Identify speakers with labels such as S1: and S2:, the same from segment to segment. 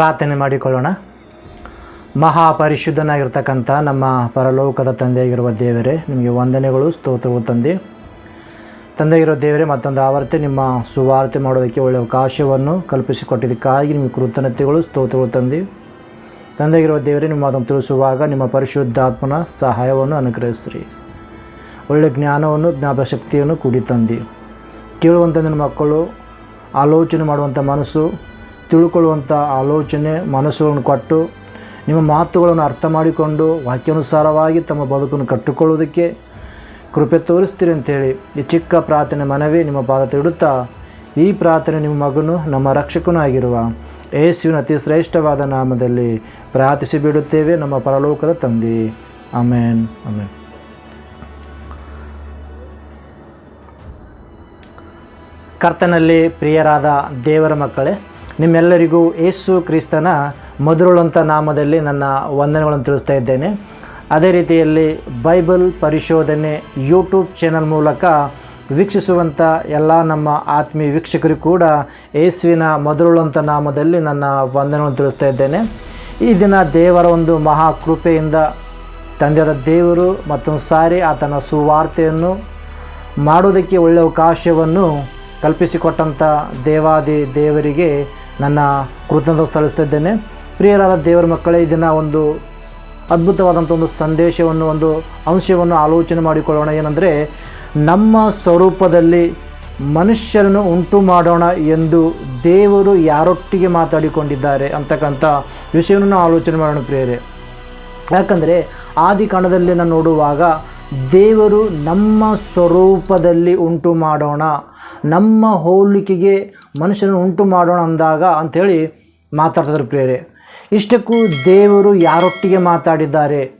S1: ಪ್ರಾರ್ಥನೆ ಮಾಡಿಕೊಳ್ಳೋಣ. ಮಹಾಪರಿಶುದ್ಧನಾಗಿರ್ತಕ್ಕಂಥ ನಮ್ಮ ಪರಲೋಕದ ತಂದೆಯಾಗಿರುವ ದೇವರೇ, ನಿಮಗೆ ವಂದನೆಗಳು, ಸ್ತೋತ್ರಗಳು ತಂದೆ. ತಂದೆಯಾಗಿರೋ ದೇವರೇ, ಮತ್ತೊಂದು ಆವರ್ತಿ ನಿಮ್ಮ ಸುವಾರ್ತೆ ಮಾಡೋದಕ್ಕೆ ಒಳ್ಳೆಯ ಅವಕಾಶವನ್ನು ಕಲ್ಪಿಸಿಕೊಟ್ಟಿದ್ದಕ್ಕಾಗಿ ನಿಮಗೆ ಕೃತಜ್ಞತೆಗಳು, ಸ್ತೋತ್ರಗಳು ತಂದೆ. ತಂದೆಯಾಗಿರುವ ದೇವರೇ ನಿಮ್ಮ ಅದನ್ನು ತಿಳಿಸುವಾಗ ನಿಮ್ಮ ಪರಿಶುದ್ಧಾತ್ಮನ ಸಹಾಯವನ್ನು ಅನುಗ್ರಹಿಸ್ರಿ. ಒಳ್ಳೆಯ ಜ್ಞಾನವನ್ನು ಜ್ಞಾಪಶಕ್ತಿಯನ್ನು ಕೂಡಿ ತಂದು. ಕೇಳುವಂಥ ನನ್ನ ಮಕ್ಕಳು, ಆಲೋಚನೆ ಮಾಡುವಂಥ ಮನಸ್ಸು ತಿಳ್ಕೊಳ್ಳುವಂಥ ಆಲೋಚನೆ ಮನಸ್ಸುಗಳನ್ನು ಕೊಟ್ಟು ನಿಮ್ಮ ಮಾತುಗಳನ್ನು ಅರ್ಥ ಮಾಡಿಕೊಂಡು ವಾಕ್ಯಾನುಸಾರವಾಗಿ ತಮ್ಮ ಬದುಕನ್ನು ಕಟ್ಟಿಕೊಳ್ಳುವುದಕ್ಕೆ ಕೃಪೆ ತೋರಿಸ್ತೀರಿ ಅಂತೇಳಿ ಈ ಚಿಕ್ಕ ಪ್ರಾರ್ಥನೆ ಮನವಿ ನಿಮ್ಮ ಪಾದ ಇಡುತ್ತಾ ಈ ಪ್ರಾರ್ಥನೆ ನಿಮ್ಮ ಮಗನು ನಮ್ಮ ರಕ್ಷಕನೂ ಆಗಿರುವ ಯೇಸುವಿನ ಅತಿ ಶ್ರೇಷ್ಠವಾದ ನಾಮದಲ್ಲಿ ಪ್ರಾರ್ಥಿಸಿ ಬಿಡುತ್ತೇವೆ ನಮ್ಮ ಪರಲೋಕದ ತಂದೆ. ಅಮೇನ್ ಅಮೇನ್ ಕರ್ತನಲ್ಲಿ ಪ್ರಿಯರಾದ ದೇವರ ಮಕ್ಕಳೇ ನಿಮ್ಮೆಲ್ಲರಿಗೂ ಯೇಸು ಕ್ರಿಸ್ತನ ಮಧುರಳಂಥ ನಾಮದಲ್ಲಿ ನನ್ನ ವಂದನೆಗಳನ್ನು ತಿಳಿಸ್ತಾ ಇದ್ದೇನೆ. ಅದೇ ರೀತಿಯಲ್ಲಿ ಬೈಬಲ್ ಪರಿಶೋಧನೆ ಯೂಟ್ಯೂಬ್ ಚಾನಲ್ ಮೂಲಕ ವೀಕ್ಷಿಸುವಂಥ ಎಲ್ಲ ನಮ್ಮ ಆತ್ಮೀಯ ವೀಕ್ಷಕರು ಕೂಡ ಯೇಸುವಿನ ಮಧುರಳಂಥ ನಾಮದಲ್ಲಿ ನನ್ನ ವಂದನೆಗಳನ್ನು ತಿಳಿಸ್ತಾ ಇದ್ದೇನೆ. ಈ ದಿನ ದೇವರ ಒಂದು ಮಹಾ ಕೃಪೆಯಿಂದ ತಂದೆಯಾದ ದೇವರು ಮತ್ತೊಂದು ಸಾರಿ ಆತನ ಸುವಾರ್ತೆಯನ್ನು ಮಾಡೋದಕ್ಕೆ ಒಳ್ಳೆಯ ಅವಕಾಶವನ್ನು ಕಲ್ಪಿಸಿಕೊಟ್ಟಂಥ ದೇವಾದಿ ದೇವರಿಗೆ ನನ್ನ ಕೃತಜ್ಞತೆ ಸಲ್ಲಿಸ್ತಿದ್ದೇನೆ ಪ್ರಿಯರಾದ ದೇವರ ಮಕ್ಕಳೇ ಇದನ್ನು ಒಂದು ಅದ್ಭುತವಾದಂಥ ಒಂದು ಸಂದೇಶವನ್ನು, ಒಂದು ಅಂಶವನ್ನು ಆಲೋಚನೆ ಮಾಡಿಕೊಳ್ಳೋಣ. ಏನಂದರೆ, ನಮ್ಮ ಸ್ವರೂಪದಲ್ಲಿ ಮನುಷ್ಯರನ್ನು ಉಂಟು ಮಾಡೋಣ ಎಂದು ದೇವರು ಯಾರೊಟ್ಟಿಗೆ ಮಾತಾಡಿಕೊಂಡಿದ್ದಾರೆ ಅಂತಕ್ಕಂಥ ವಿಷಯವನ್ನು ಆಲೋಚನೆ ಮಾಡೋಣ ಪ್ರಿಯರೇ. ಯಾಕಂದರೆ ಆದಿಕಾಂಡದಲ್ಲಿ ನಾನು ನೋಡುವಾಗ ದೇವರು ನಮ್ಮ ಸ್ವರೂಪದಲ್ಲಿ ಉಂಟು ಮಾಡೋಣ. ನಮ್ಮ ಹೋಲಿಕೆಗೆ ಮನುಷ್ಯರನ್ನು ಉಂಟು ಮಾಡೋಣ ಅಂದಾಗ ಅಂಥೇಳಿ ಮಾತಾಡ್ತಿದ್ರು ಪ್ರೇರೆ ಇಷ್ಟಕ್ಕೂ ದೇವರು ಯಾರೊಟ್ಟಿಗೆ ಮಾತಾಡಿದ್ದಾರೆ?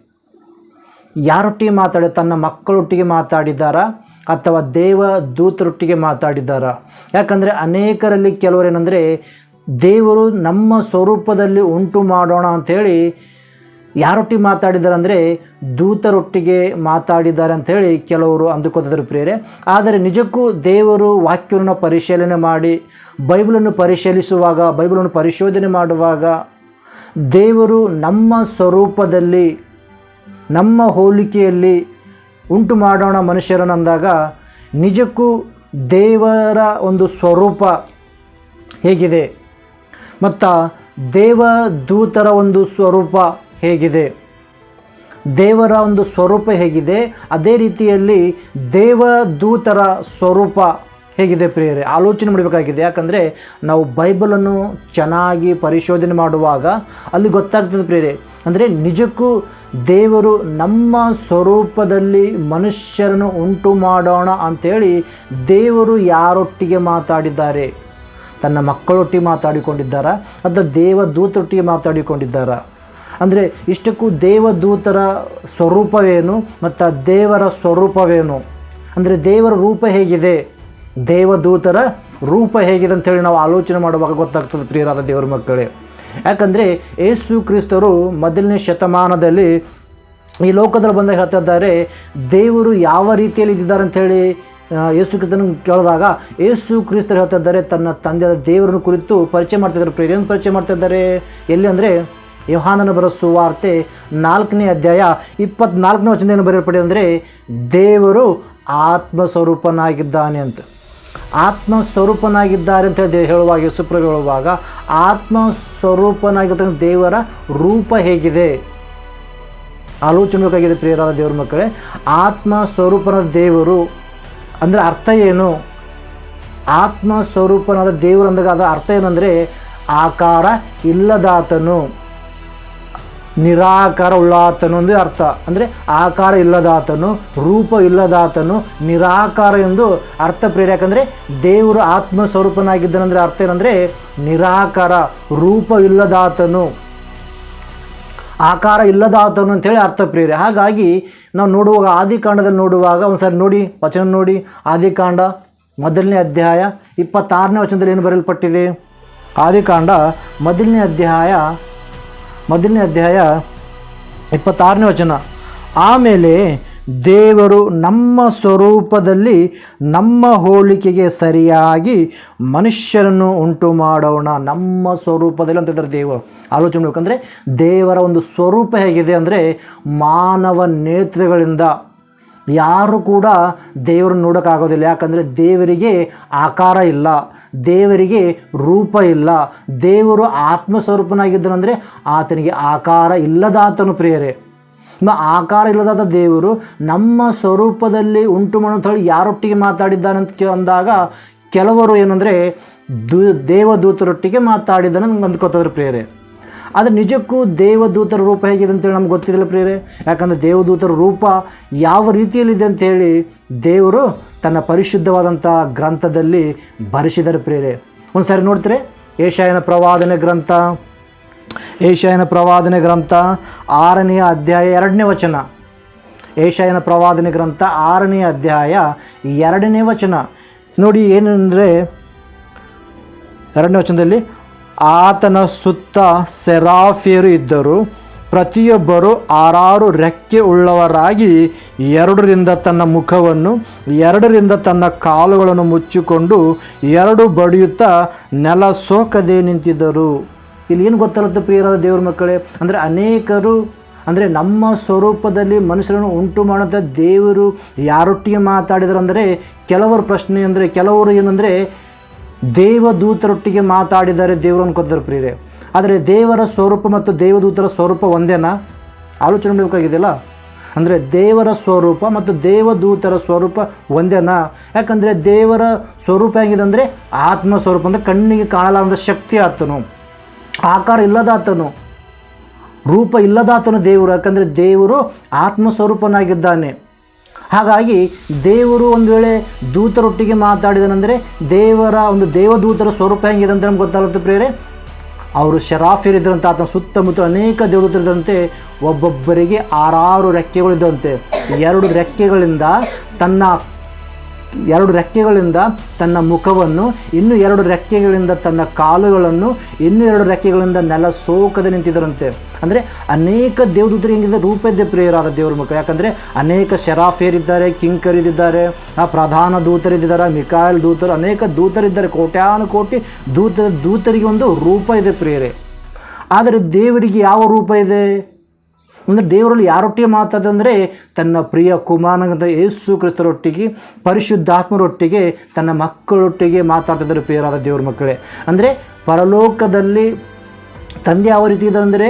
S1: ಯಾರೊಟ್ಟಿಗೆ ಮಾತಾಡಿ ತನ್ನ ಮಕ್ಕಳೊಟ್ಟಿಗೆ ಮಾತಾಡಿದ್ದಾರಾ? ಅಥವಾ ದೇವ ದೂತರೊಟ್ಟಿಗೆ ಮಾತಾಡಿದ್ದಾರಾ? ಯಾಕಂದರೆ ಅನೇಕರಲ್ಲಿ ಕೆಲವರೇನೆಂದರೆ ದೇವರು ನಮ್ಮ ಸ್ವರೂಪದಲ್ಲಿ ಉಂಟು ಮಾಡೋಣ ಅಂಥೇಳಿ ಯಾರೊಟ್ಟಿಗೆ ಮಾತಾಡಿದ್ದಾರೆ ಅಂದರೆ ದೂತರೊಟ್ಟಿಗೆ ಮಾತಾಡಿದ್ದಾರೆ ಅಂಥೇಳಿ ಕೆಲವರು ಅಂದುಕೊತಿದ್ರು ಪ್ರಿಯರೇ. ಆದರೆ ನಿಜಕ್ಕೂ ದೇವರು ವಾಕ್ಯವನ್ನು ಪರಿಶೀಲನೆ ಮಾಡಿ, ಬೈಬಲನ್ನು ಪರಿಶೀಲಿಸುವಾಗ, ಬೈಬಲನ್ನು ಪರಿಶೋಧನೆ ಮಾಡುವಾಗ ದೇವರು ನಮ್ಮ ಸ್ವರೂಪದಲ್ಲಿ, ನಮ್ಮ ಹೋಲಿಕೆಯಲ್ಲಿ ಉಂಟು ಮಾಡೋಣ ಮನುಷ್ಯರನ್ನಂದಾಗ ನಿಜಕ್ಕೂ ದೇವರ ಒಂದು ಸ್ವರೂಪ ಹೇಗಿದೆ. ಮತ್ತು ದೇವ ದೂತರ ಒಂದು ಸ್ವರೂಪ ಹೇಗಿದೆ? ದೇವರ ಒಂದು ಸ್ವರೂಪ ಹೇಗಿದೆ? ಅದೇ ರೀತಿಯಲ್ಲಿ ದೇವದೂತರ ಸ್ವರೂಪ ಹೇಗಿದೆ ಪ್ರಿಯರೇ? ಆಲೋಚನೆ ಮಾಡಬೇಕಾಗಿದೆ. ಯಾಕಂದರೆ ನಾವು ಬೈಬಲನ್ನು ಚೆನ್ನಾಗಿ ಪರಿಶೋಧನೆ ಮಾಡುವಾಗ ಅಲ್ಲಿ ಗೊತ್ತಾಗ್ತದೆ ಪ್ರಿಯರೇ. ಅಂದರೆ ನಿಜಕ್ಕೂ ದೇವರು ನಮ್ಮ ಸ್ವರೂಪದಲ್ಲಿ ಮನುಷ್ಯರನ್ನು ಉಂಟು ಮಾಡೋಣ ಅಂಥೇಳಿ ದೇವರು ಯಾರೊಟ್ಟಿಗೆ ಮಾತಾಡಿದ್ದಾರೆ? ತನ್ನ ಮಕ್ಕಳೊಟ್ಟಿಗೆ ಮಾತಾಡಿಕೊಂಡಿದ್ದಾರಾ? ಅಥವಾ ದೇವದೂತರೊಟ್ಟಿಗೆ ಮಾತಾಡಿಕೊಂಡಿದ್ದಾರಾ? ಅಂದರೆ ಇಷ್ಟಕ್ಕೂ ದೇವದೂತರ ಸ್ವರೂಪವೇನು ಮತ್ತು ದೇವರ ಸ್ವರೂಪವೇನು? ಅಂದರೆ ದೇವರ ರೂಪ ಹೇಗಿದೆ? ದೇವದೂತರ ರೂಪ ಹೇಗಿದೆ ಅಂತೇಳಿ ನಾವು ಆಲೋಚನೆ ಮಾಡುವಾಗ ಗೊತ್ತಾಗ್ತದೆ ಪ್ರಿಯರಾದ ದೇವರ ಮಕ್ಕಳೇ. ಯಾಕಂದರೆ ಏಸು ಕ್ರಿಸ್ತರು ಮೊದಲನೇ ಶತಮಾನದಲ್ಲಿ ಈ ಲೋಕದಲ್ಲಿ ಬಂದಾಗ ಹೇಳ್ತಾ ಇದ್ದಾರೆ, ದೇವರು ಯಾವ ರೀತಿಯಲ್ಲಿ ಇದ್ದಿದ್ದಾರೆ ಅಂಥೇಳಿ ಯೇಸು ಕ್ರಿಸ್ತನ ಕೇಳಿದಾಗ ಯೇಸು ಕ್ರಿಸ್ತರು ಹೇಳ್ತಾ ಇದ್ದಾರೆ, ತನ್ನ ತಂದೆಯ ದೇವರನ್ನು ಕುರಿತು ಪರಿಚಯ ಮಾಡ್ತಿದ್ದಾರೆ ಪ್ರಿಯರು ಏನು ಪರಿಚಯ ಮಾಡ್ತಾ ಇದ್ದಾರೆ. ಎಲ್ಲಿ ಅಂದರೆ ಯೋಹಾನನ ಬರೋ ಸುವಾರ್ತೆ ನಾಲ್ಕನೇ ಅಧ್ಯಾಯ ಇಪ್ಪತ್ನಾಲ್ಕನೇ ವಚನದಿಂದ ಬರೆಯಲ್ಪಡಿ ಅಂದರೆ, ದೇವರು ಆತ್ಮ ಸ್ವರೂಪನಾಗಿದ್ದಾನೆ ಅಂತ. ಆತ್ಮ ಸ್ವರೂಪನಾಗಿದ್ದಾರೆ ಅಂತ ಹೇಳಿ ಹೇಳುವಾಗ ಸುಪ್ರಭು ಹೇಳುವಾಗ ಆತ್ಮ ಸ್ವರೂಪನಾಗಿರ್ತಕ್ಕಂಥ ದೇವರ ರೂಪ ಹೇಗಿದೆ? ಆಲೋಚನೆ ಬೇಕಾಗಿದೆ ಪ್ರಿಯರಾದ ದೇವರ ಮಕ್ಕಳೇ ಆತ್ಮ ಸ್ವರೂಪನ ದೇವರು, ಅಂದರೆ ಅರ್ಥ ಏನು? ಆತ್ಮ ಸ್ವರೂಪನಾದ ದೇವರು ಅಂದಾಗ ಅದರ ಅರ್ಥ ಏನಂದರೆ, ಆಕಾರ ಇಲ್ಲದಾತನು. ನಿರಾಕಾರ ಉಳ್ಳಾತನು ಅಂದರೆ ಅರ್ಥ. ಅಂದರೆ ಆಕಾರ ಇಲ್ಲದಾತನು, ರೂಪ ಇಲ್ಲದಾತನು, ನಿರಾಕಾರ ಎಂದು ಅರ್ಥ ಪ್ರೇರ. ಯಾಕಂದರೆ ದೇವರು ಆತ್ಮ ಸ್ವರೂಪನಾಗಿದ್ದನಂದರೆ ಅರ್ಥ ಏನಂದರೆ ನಿರಾಕಾರ, ರೂಪ ಇಲ್ಲದಾತನು. ಆಕಾರ ಇಲ್ಲದಾತನು ಅಂತೇಳಿ ಅರ್ಥ ಪ್ರೇರೆ. ಹಾಗಾಗಿ ನಾವು ನೋಡುವಾಗ ಆದಿಕಾಂಡದಲ್ಲಿ ನೋಡುವಾಗ ಒಂದು ಸಾರಿ ನೋಡಿ, ವಚನ ನೋಡಿ. ಆದಿಕಾಂಡ ಮೊದಲನೇ ಅಧ್ಯಾಯ ಇಪ್ಪತ್ತಾರನೇ ವಚನದಲ್ಲಿ ಏನು ಬರೆಯಲ್ಪಟ್ಟಿದೆ? ಆದಿಕಾಂಡ ಮೊದಲನೇ ಅಧ್ಯಾಯ ಮೊದಲನೇ ಅಧ್ಯಾಯ ಇಪ್ಪತ್ತಾರನೇ ವಚನ. ಆಮೇಲೆ ದೇವರು ನಮ್ಮ ಸ್ವರೂಪದಲ್ಲಿ ನಮ್ಮ ಹೋಲಿಕೆಗೆ ಸರಿಯಾಗಿ ಮನುಷ್ಯರನ್ನು ಉಂಟು ಮಾಡೋಣ. ನಮ್ಮ ಸ್ವರೂಪದಲ್ಲಿ ಅಂತ ಹೇಳ್ತಾರೆ ದೇವರು. ಆಲೋಚನೆ ಮಾಡ್ಬೇಕಂದ್ರೆ ದೇವರ ಒಂದು ಸ್ವರೂಪ ಹೇಗಿದೆ ಅಂದರೆ ಮಾನವ ನೇತ್ರಗಳಿಂದ ಯಾರು ಕೂಡ ದೇವರನ್ನು ನೋಡೋಕ್ಕಾಗೋದಿಲ್ಲ ಯಾಕಂದರೆ ದೇವರಿಗೆ ಆಕಾರ ಇಲ್ಲ. ದೇವರಿಗೆ ರೂಪ ಇಲ್ಲ. ದೇವರು ಆತ್ಮಸ್ವರೂಪನಾಗಿದ್ದನಂದರೆ ಆತನಿಗೆ ಆಕಾರ ಇಲ್ಲದಾತನು ಪ್ರಿಯರೇ. ಇನ್ನು ಆಕಾರ ಇಲ್ಲದಾದ ದೇವರು ನಮ್ಮ ಸ್ವರೂಪದಲ್ಲಿ ಉಂಟು ಮಾಡೋಂತ ಹೇಳಿ ಯಾರೊಟ್ಟಿಗೆ ಮಾತಾಡಿದ್ದಾನಂತ ಅಂದಾಗ ಕೆಲವರು ಏನಂದರೆ ದೂ, ದೇವದೂತರೊಟ್ಟಿಗೆ ಮಾತಾಡಿದ್ದಾನೆ ನಮ್ಗೆ ಅಂದ್ಕೋತಾರೆ ಪ್ರಿಯರೇ. ಆದರೆ ನಿಜಕ್ಕೂ ದೇವದೂತರ ರೂಪ ಹೇಗಿದೆ ಅಂತೇಳಿ ನಮ್ಗೆ ಗೊತ್ತಿದ್ದಿಲ್ಲ ಪ್ರಿಯರೇ. ಯಾಕಂದರೆ ದೇವದೂತರ ರೂಪ ಯಾವ ರೀತಿಯಲ್ಲಿದೆ ಅಂತೇಳಿ ದೇವರು ತನ್ನ ಪರಿಶುದ್ಧವಾದಂಥ ಗ್ರಂಥದಲ್ಲಿ ಬರೆಸಿದ್ದಾರೆ ಪ್ರಿಯರೇ. ಒಂದು ಸಾರಿ ನೋಡ್ತೀರಿ, ಏಷಾಯನ ಪ್ರವಾದನೆ ಗ್ರಂಥ, ಏಷಾಯನ ಪ್ರವಾದನೆ ಗ್ರಂಥ ಆರನೆಯ ಅಧ್ಯಾಯ ಎರಡನೇ ವಚನ. ಏಷಾಯನ ಪ್ರವಾದನೆ ಗ್ರಂಥ ಆರನೇ ಅಧ್ಯಾಯ ಎರಡನೇ ವಚನ. ನೋಡಿ ಏನಂದರೆ, ಎರಡನೇ ವಚನದಲ್ಲಿ ಆತನ ಸುತ್ತ ಸೆರಾಫಿಯರು ಇದ್ದರು. ಪ್ರತಿಯೊಬ್ಬರು ಆರಾರು ರೆಕ್ಕೆ ಉಳ್ಳವರಾಗಿ ಎರಡರಿಂದ ತನ್ನ ಮುಖವನ್ನು, ಎರಡರಿಂದ ತನ್ನ ಕಾಲುಗಳನ್ನು ಮುಚ್ಚಿಕೊಂಡು ಎರಡು ಬಡಿಯುತ್ತಾ ನೆಲ ಸೋಕದೆ ನಿಂತಿದ್ದರು. ಇಲ್ಲಿ ಏನು ಗೊತ್ತಾಗುತ್ತೆ ಪ್ರಿಯರಾದ ದೇವ್ರ ಮಕ್ಕಳೇ? ಅಂದರೆ ಅನೇಕರು, ಅಂದರೆ ನಮ್ಮ ಸ್ವರೂಪದಲ್ಲಿ ಮನುಷ್ಯರನ್ನು ಉಂಟು ಮಾಡಿದ ದೇವರು ಯಾರೊಟ್ಟಿಗೆ ಮಾತಾಡಿದರು ಅಂದರೆ, ಕೆಲವರು ಪ್ರಶ್ನೆ ಅಂದರೆ, ಕೆಲವರು ಏನಂದರೆ ದೇವದೂತರೊಟ್ಟಿಗೆ ಮಾತಾಡಿದರೆ ದೇವರು ಅನ್ಕೋತಾರೆ ಪ್ರಿಯರೇ. ಆದರೆ ದೇವರ ಸ್ವರೂಪ ಮತ್ತು ದೇವದೂತರ ಸ್ವರೂಪ ಒಂದೇನಾ? ಆಲೋಚನೆ ಮಾಡಬೇಕಾಗಿದೆಯಲ್ಲ? ಅಂದರೆ ದೇವರ ಸ್ವರೂಪ ಮತ್ತು ದೇವದೂತರ ಸ್ವರೂಪ ಒಂದೇನಾ? ಯಾಕಂದರೆ ದೇವರ ಸ್ವರೂಪ ಹೇಗಿದೆ ಅಂದರೆ ಆತ್ಮ ಸ್ವರೂಪ ಅಂದರೆ ಕಣ್ಣಿಗೆ ಕಾಣಲಾರದ ಶಕ್ತಿ ಆತನು. ಆಕಾರ ಇಲ್ಲದಾತನು. ರೂಪ ಇಲ್ಲದಾತನು ದೇವರು. ಯಾಕಂದರೆ ದೇವರು ಆತ್ಮಸ್ವರೂಪನಾಗಿದ್ದಾನೆ ಹಾಗಾಗಿ ದೇವರು ಒಂದು ವೇಳೆ ದೂತರೊಟ್ಟಿಗೆ ಮಾತಾಡಿದನೆಂದರೆ ದೇವರ ಒಂದು ದೇವದೂತರ ಸ್ವರೂಪ ಹೆಂಗಿದೆ ಅಂತ ನಮ್ಗೆ ಗೊತ್ತಾಗುತ್ತೆ ಪ್ರೇರೆ ಅವರು ಶರಾಫಿರಿದ್ರಂತೆ ಆತನ ಸುತ್ತಮುತ್ತ ಅನೇಕ ದೇವದೂತರಿದ್ದಂತೆ ಒಬ್ಬೊಬ್ಬರಿಗೆ ಆರಾರು ರೆಕ್ಕೆಗಳಿದ್ದಂತೆ. ಎರಡು ರೆಕ್ಕೆಗಳಿಂದ ತನ್ನ ಎರಡು ರೆಕ್ಕೆಗಳಿಂದ ತನ್ನ ಮುಖವನ್ನು, ಇನ್ನು ಎರಡು ರೆಕ್ಕೆಗಳಿಂದ ತನ್ನ ಕಾಲುಗಳನ್ನು, ಇನ್ನು ಎರಡು ರೆಕ್ಕೆಗಳಿಂದ ನೆಲ ಸೋಕದೆ ನಿಂತಿದ್ದರಂತೆ. ಅಂದರೆ ಅನೇಕ ರೂಪ ಇದ್ದೇ ಪ್ರಿಯರಾದ ದೇವರ ಮುಖ. ಯಾಕಂದರೆ ಅನೇಕ ಶರಾಫೇರಿದ್ದಾರೆ ಕಿಂಕರಿದ್ದಾರೆ ಆ ಪ್ರಧಾನ ದೂತರಿದ್ದಾರೆ ಮಿಕಾಯಲ್ ದೂತರು, ಅನೇಕ ದೂತರಿದ್ದಾರೆ ಕೋಟ್ಯಾನು ಕೋಟಿ ದೂತ ದೂತರಿಗೆ ಒಂದು ರೂಪ ಇದೆ ಪ್ರಿಯರೇ. ಆದರೆ ದೇವರಿಗೆ ಯಾವ ರೂಪ ಇದೆ? ಅಂದರೆ ದೇವರಲ್ಲಿ ಯಾರೊಟ್ಟಿಗೆ ಮಾತಾದಂದರೆ ತನ್ನ ಪ್ರಿಯ ಕುಮಾರನಂತ ಯೇಸು ಕ್ರಿಸ್ತರೊಟ್ಟಿಗೆ, ಪರಿಶುದ್ಧಾತ್ಮರೊಟ್ಟಿಗೆ, ತನ್ನ ಮಕ್ಕಳೊಟ್ಟಿಗೆ ಮಾತಾಡ್ತಿದ್ದಾರೆ ಪ್ರಿಯರಾದ ದೇವ್ರ ಮಕ್ಕಳೇ. ಅಂದರೆ ಪರಲೋಕದಲ್ಲಿ ತಂದೆ ಯಾವ ರೀತಿ ಇದ್ದಾರೆ ಅಂದರೆ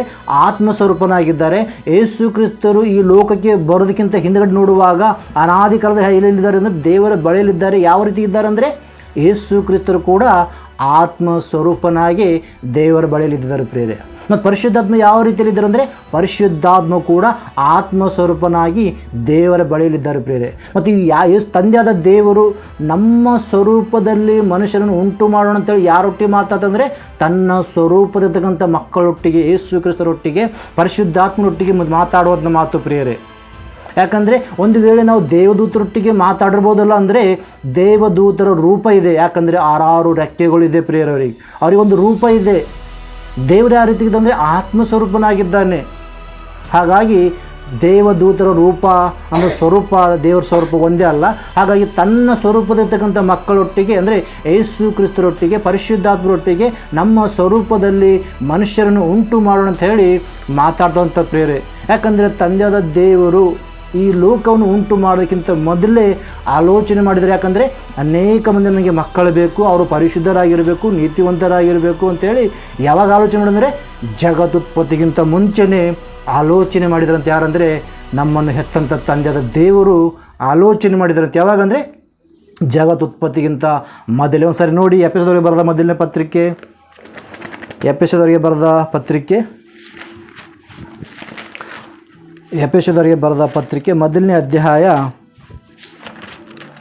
S1: ಆತ್ಮಸ್ವರೂಪನಾಗಿದ್ದಾರೆ. ಯೇಸು ಕ್ರಿಸ್ತರು ಈ ಲೋಕಕ್ಕೆ ಬರೋದಕ್ಕಿಂತ ಹಿಂದಗಡೆ ನೋಡುವಾಗ ಅನಾದಿ ಕಾಲದ ಎಲ್ಲಿದ್ದಾರೆ ಅಂದರೆ ದೇವರ ಬಳಿಯಲ್ಲಿದ್ದಾರೆ. ಯಾವ ರೀತಿ ಇದ್ದಾರೆ ಅಂದರೆ ಯೇಸು ಕ್ರಿಸ್ತರು ಕೂಡ ಆತ್ಮ ಸ್ವರೂಪನಾಗಿ ದೇವರ ಬಳಿಯಲ್ಲಿದ್ದಾರೆ ಪ್ರೇರೆ ಮತ್ತು ಪರಿಶುದ್ಧಾತ್ಮ ಯಾವ ರೀತಿಯಲ್ಲಿ ಇದ್ದಾರೆ ಅಂದರೆ ಪರಿಶುದ್ಧಾತ್ಮ ಕೂಡ ಆತ್ಮ ಸ್ವರೂಪನಾಗಿ ದೇವರ ಬಳಿಯಲ್ಲಿದ್ದಾರೆ ಪ್ರೇರೆ ಮತ್ತು ಯಾ ತಂದೆಯಾದ ದೇವರು ನಮ್ಮ ಸ್ವರೂಪದಲ್ಲಿ ಮನುಷ್ಯರನ್ನು ಉಂಟು ಮಾಡೋಣ ಅಂತೇಳಿ ಯಾರೊಟ್ಟಿಗೆ ಮಾತಾಡ್ತಂದರೆ ತನ್ನ ಸ್ವರೂಪದಿರ್ತಕ್ಕಂಥ ಮಕ್ಕಳೊಟ್ಟಿಗೆ, ಯೇಸು ಕ್ರಿಸ್ತರೊಟ್ಟಿಗೆ, ಪರಿಶುದ್ಧಾತ್ಮನೊಟ್ಟಿಗೆ ಮಾತಾಡುವಂಥ ಮಾತು ಪ್ರಿಯರೇ. ಯಾಕಂದರೆ ಒಂದು ವೇಳೆ ನಾವು ದೇವದೂತರೊಟ್ಟಿಗೆ ಮಾತಾಡಿರ್ಬೋದಲ್ಲ ಅಂದರೆ ದೇವದೂತರ ರೂಪ ಇದೆ. ಯಾಕಂದರೆ ಆರಾರು ರೆಕ್ಕೆಗಳಿದೆ ಪ್ರಿಯರವರಿಗೆ. ಅವರಿಗೆ ಒಂದು ರೂಪ ಇದೆ. ದೇವರು ಯಾವ ರೀತಿ ಇದ್ದಂದರೆ ಆತ್ಮಸ್ವರೂಪನಾಗಿದ್ದಾನೆ. ಹಾಗಾಗಿ ದೇವದೂತರ ರೂಪ ಅಂದರೆ ಸ್ವರೂಪ, ದೇವರ ಸ್ವರೂಪ ಒಂದೇ ಅಲ್ಲ. ಹಾಗಾಗಿ ತನ್ನ ಸ್ವರೂಪದಲ್ಲಿರ್ತಕ್ಕಂಥ ಮಕ್ಕಳೊಟ್ಟಿಗೆ ಅಂದರೆ ಯೇಸು ಕ್ರಿಸ್ತರೊಟ್ಟಿಗೆ, ಪರಿಶುದ್ಧಾತ್ಮರೊಟ್ಟಿಗೆ ನಮ್ಮ ಸ್ವರೂಪದಲ್ಲಿ ಮನುಷ್ಯರನ್ನು ಉಂಟು ಮಾಡೋಣ ಅಂತ ಹೇಳಿ ಮಾತಾಡ್ದಂಥ ಪ್ರೇರೆ. ಯಾಕಂದರೆ ತಂದೆಯಾದ ದೇವರು ಈ ಲೋಕವನ್ನು ಉಂಟು ಮಾಡೋದಕ್ಕಿಂತ ಮೊದಲೇ ಆಲೋಚನೆ ಮಾಡಿದರೆ ಯಾಕಂದರೆ ಅನೇಕ ಮಂದಿ ನನಗೆ ಮಕ್ಕಳು ಬೇಕು, ಅವರು ಪರಿಶುದ್ಧರಾಗಿರಬೇಕು, ನೀತಿವಂತರಾಗಿರಬೇಕು ಅಂತೇಳಿ ಯಾವಾಗ ಆಲೋಚನೆ ಮಾಡಿದ್ರೆ ಜಗದುತ್ಪತ್ತಿಗಿಂತ ಮುಂಚೆನೇ ಆಲೋಚನೆ ಮಾಡಿದ್ರಂತ ಯಾರಂದರೆ ನಮ್ಮನ್ನು ಹೆತ್ತಂಥ ತಂದೆಯಾದ ದೇವರು ಆಲೋಚನೆ ಮಾಡಿದ್ರಂತ. ಯಾವಾಗ ಅಂದರೆ ಜಗದುತ್ಪತ್ತಿಗಿಂತ ಮೊದಲೇ. ಒಂದು ಸರಿ ನೋಡಿ ಎಪಿಸೋದವರಿಗೆ ಬರೆದ ಮೊದಲನೇ ಪತ್ರಿಕೆ, ಎಪಿಸೋದವರಿಗೆ ಬರೆದ ಪತ್ರಿಕೆ. ಎಪೇಶದವರಿಗೆ ಬರೆದ ಪತ್ರಿಕೆ ಮೊದಲನೇ ಅಧ್ಯಾಯ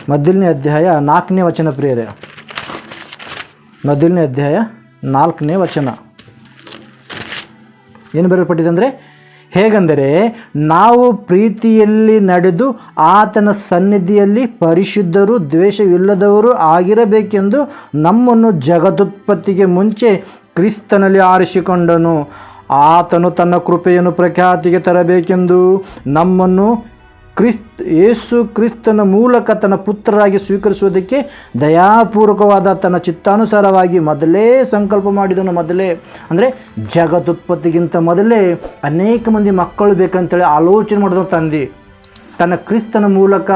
S1: ಮೊದಲನೇ ಅಧ್ಯಾಯ ನಾಲ್ಕನೇ ವಚನ ಪ್ರಿಯರೇ. ಮೊದಲನೇ ಅಧ್ಯಾಯ ನಾಲ್ಕನೇ ವಚನ. ಏನು ಬರೆಯಲ್ಪಟ್ಟಿದೆ ಅಂದರೆ, ಹೇಗೆಂದರೆ, ನಾವು ಪ್ರೀತಿಯಲ್ಲಿ ನಡೆದು ಆತನ ಸನ್ನಿಧಿಯಲ್ಲಿ ಪರಿಶುದ್ಧರು, ದ್ವೇಷವಿಲ್ಲದವರು ಆಗಿರಬೇಕೆಂದು ನಮ್ಮನ್ನು ಜಗದುತ್ಪತ್ತಿಗೆ ಮುಂಚೆ ಕ್ರಿಸ್ತನಲ್ಲಿ ಆರಿಸಿಕೊಂಡನು. ಆತನು ತನ್ನ ಕೃಪೆಯನ್ನು ಪ್ರಖ್ಯಾತಿಗೆ ತರಬೇಕೆಂದು ನಮ್ಮನ್ನು ಕ್ರಿಸ್ತ್ ಯೇಸು ಕ್ರಿಸ್ತನ ಮೂಲಕ ತನ್ನ ಪುತ್ರರಾಗಿ ಸ್ವೀಕರಿಸುವುದಕ್ಕೆ ದಯಾಪೂರ್ವಕವಾದ ತನ್ನ ಚಿತ್ತಾನುಸಾರವಾಗಿ ಮೊದಲೇ ಸಂಕಲ್ಪ ಮಾಡಿದನು ಮೊದಲೇ. ಅಂದರೆ ಜಗದುತ್ಪತ್ತಿಗಿಂತ ಮೊದಲೇ ಅನೇಕ ಮಂದಿ ಮಕ್ಕಳು ಬೇಕಂತೇಳಿ ಆಲೋಚನೆ ಮಾಡಿದ ತಂದೆ. ತನ್ನ ಕ್ರಿಸ್ತನ ಮೂಲಕ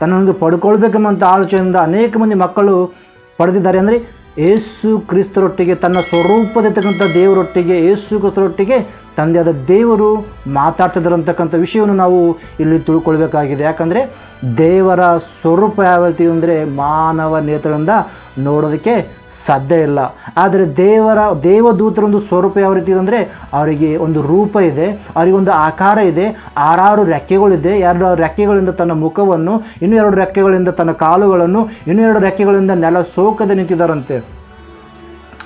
S1: ತನ್ನೊಂದು ಪಡ್ಕೊಳ್ಬೇಕೆಂಬಂಥ ಆಲೋಚನೆಯಿಂದ ಅನೇಕ ಮಂದಿ ಮಕ್ಕಳು ಪಡೆದಿದ್ದಾರೆ. ಅಂದರೆ ಏಸು ಕ್ರಿಸ್ತರೊಟ್ಟಿಗೆ ತನ್ನ ಸ್ವರೂಪದಿರ್ತಕ್ಕಂಥ ದೇವರೊಟ್ಟಿಗೆ ಏಸು ಕ್ರಿಸ್ತರೊಟ್ಟಿಗೆ ತಂದೆಯಾದ ದೇವರು ಮಾತಾಡ್ತಿದ್ದಾರೆ ಅಂತಕ್ಕಂಥ ವಿಷಯವನ್ನು ನಾವು ಇಲ್ಲಿ ತಿಳ್ಕೊಳ್ಬೇಕಾಗಿದೆ. ಯಾಕಂದರೆ ದೇವರ ಸ್ವರೂಪ ಯಾವ ರೀತಿ ಅಂದರೆ ಮಾನವ ನೇತ್ರದಿಂದ ನೋಡೋದಕ್ಕೆ ಸಾಧ್ಯ ಇಲ್ಲ. ಆದರೆ ದೇವರ ದೇವದೂತರ ಒಂದು ಸ್ವರೂಪ ಯಾವ ರೀತಿ ಅಂದರೆ ಅವರಿಗೆ ಒಂದು ರೂಪ ಇದೆ, ಅವರಿಗೆ ಒಂದು ಆಕಾರ ಇದೆ, ಆರಾರು ರೆಕ್ಕೆಗಳಿದೆ, ಎರಡು ರೆಕ್ಕೆಗಳಿಂದ ತನ್ನ ಮುಖವನ್ನು, ಇನ್ನೂ ಎರಡು ರೆಕ್ಕೆಗಳಿಂದ ತನ್ನ ಕಾಲುಗಳನ್ನು, ಇನ್ನೂ ಎರಡು ರೆಕ್ಕೆಗಳಿಂದ ನೆಲ ಸೋಕದೆ ನಿಂತಿದ್ದಾರಂತೆ.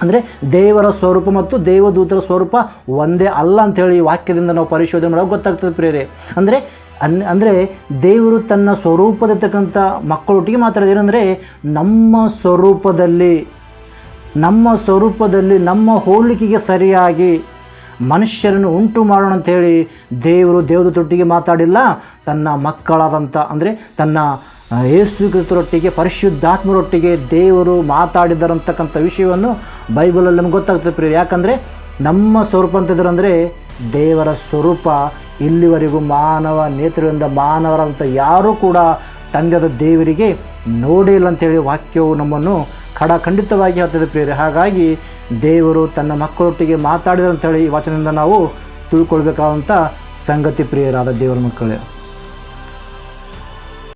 S1: ಅಂದರೆ ದೇವರ ಸ್ವರೂಪ ಮತ್ತು ದೇವದೂತರ ಸ್ವರೂಪ ಒಂದೇ ಅಲ್ಲ ಅಂಥೇಳಿ ಈ ವಾಕ್ಯದಿಂದ ನಾವು ಪರಿಶೋಧನೆ ಮಾಡೋಕೆ ಗೊತ್ತಾಗ್ತದೆ ಪ್ರೇರೆ ಅಂದರೆ ಅನ್, ಅಂದರೆ ದೇವರು ತನ್ನ ಸ್ವರೂಪದಿರ್ತಕ್ಕಂಥ ಮಕ್ಕಳೊಟ್ಟಿಗೆ ಮಾತಾಡೋದು ಏನಂದರೆ ನಮ್ಮ ಸ್ವರೂಪದಲ್ಲಿ ನಮ್ಮ ಸ್ವರೂಪದಲ್ಲಿ, ನಮ್ಮ ಹೋಲಿಕೆಗೆ ಸರಿಯಾಗಿ ಮನುಷ್ಯರನ್ನು ಉಂಟು ಮಾಡೋಣ ಅಂಥೇಳಿ ದೇವರು ದೇವದೂತರೊಟ್ಟಿಗೆ ಮಾತಾಡಿಲ್ಲ. ತನ್ನ ಮಕ್ಕಳಾದಂಥ, ಅಂದರೆ ತನ್ನ ಯೇಸುಕ್ರಿಸ್ತರೊಟ್ಟಿಗೆ ಯೇಸು ಕ್ರಿಸ್ತರೊಟ್ಟಿಗೆ, ಪರಿಶುದ್ಧಾತ್ಮರೊಟ್ಟಿಗೆ ದೇವರು ಮಾತಾಡಿದರಂತಕ್ಕಂಥ ವಿಷಯವನ್ನು ಬೈಬಲಲ್ಲಿ ನಮ್ಗೆ ಗೊತ್ತಾಗ್ತದೆ ಪ್ರಿಯ ಯಾಕಂದರೆ ನಮ್ಮ ಸ್ವರೂಪ ಅಂತಿದ್ರು ಅಂದರೆ ದೇವರ ಸ್ವರೂಪ, ಇಲ್ಲಿವರೆಗೂ ಮಾನವ ನೇತ್ರದಿಂದ ಮಾನವರಾದಂಥ ಯಾರೂ ಕೂಡ ತಂದೆದ ದೇವರಿಗೆ ನೋಡಿಲ್ಲ ಅಂತೇಳಿ ವಾಕ್ಯವು ನಮ್ಮನ್ನು ಖಡ ಖಂಡಿತವಾಗಿ ಹೇಳ್ತದೆ ಪ್ರಿಯರೇ. ಹಾಗಾಗಿ ದೇವರು ತನ್ನ ಮಕ್ಕಳೊಟ್ಟಿಗೆ ಮಾತಾಡಿದರು ಅಂತೇಳಿ ಈ ವಚನದಿಂದ ನಾವು ತಿಳ್ಕೊಳ್ಬೇಕಾದಂಥ ಸಂಗತಿ ಪ್ರಿಯರಾದ ದೇವರ ಮಕ್ಕಳೇ.